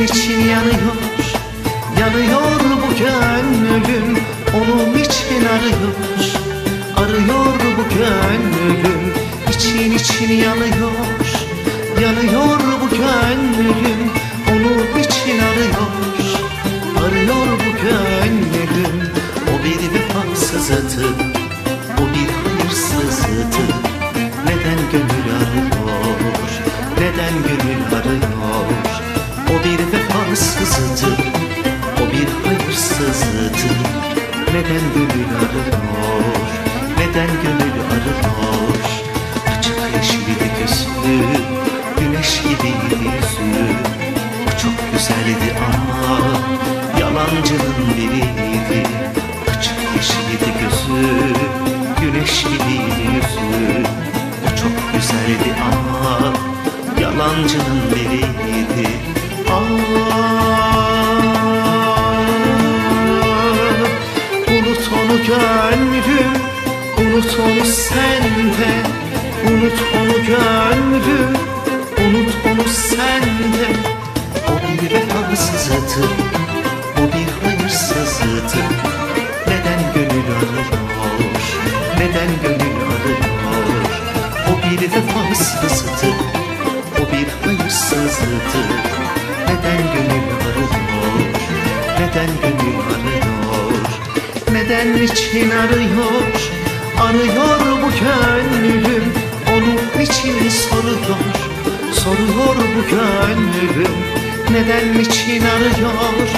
yanıyor Yanıyor bu gönlüm. Onun için arıyor Arıyor bu gönlüm. İçin için yanıyor Yanıyor bu gönlüm. Onun için arıyor Arıyor bu gönlüm. O bir vefasızdı O bir hayırsızdı Neden gönül arıyor Neden gönül arıyor O bir vefasızdı O bir hayırsızdı Neden gönül arıyor Neden gönül arıyor Açık yeşildi gözü Güneş gibiydi yüzü O çok güzeldi ama Yalancının biriydi. Açık yeşildi gözü Güneş gibiydi yüzü O çok güzeldi ama Yalancının biriydi Unut onu sende Unut onu gönlüm. Unut onu sende O bir vefasızdı O bir hayırsızdı Neden gönül arıyor Neden gönül arıyor O bir vefasızdı O bir hayırsızdı Neden gönül arıyor Neden gönül arıyor Neden için arıyor Arıyor bu gönlüm Onun için soruyor Soruyor bu gönlüm Neden için arıyor?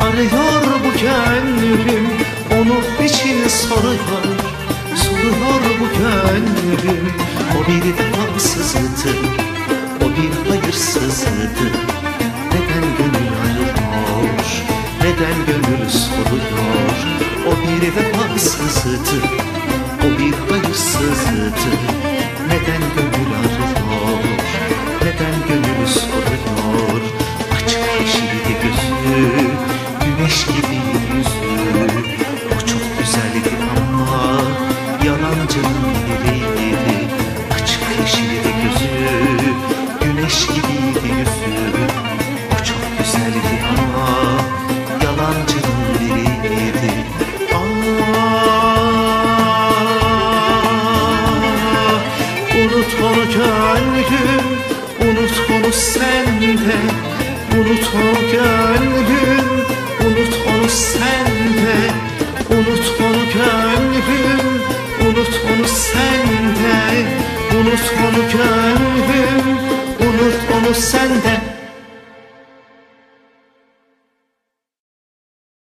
Arıyor bu gönlüm Onun için soruyor. Soruyor bu gönlüm O bir vefasızdı O bir hayırsızdı Neden gönül arıyor? Neden gönül soruyor? O bir vefasızdı O bir hayırsızdı Neden Unut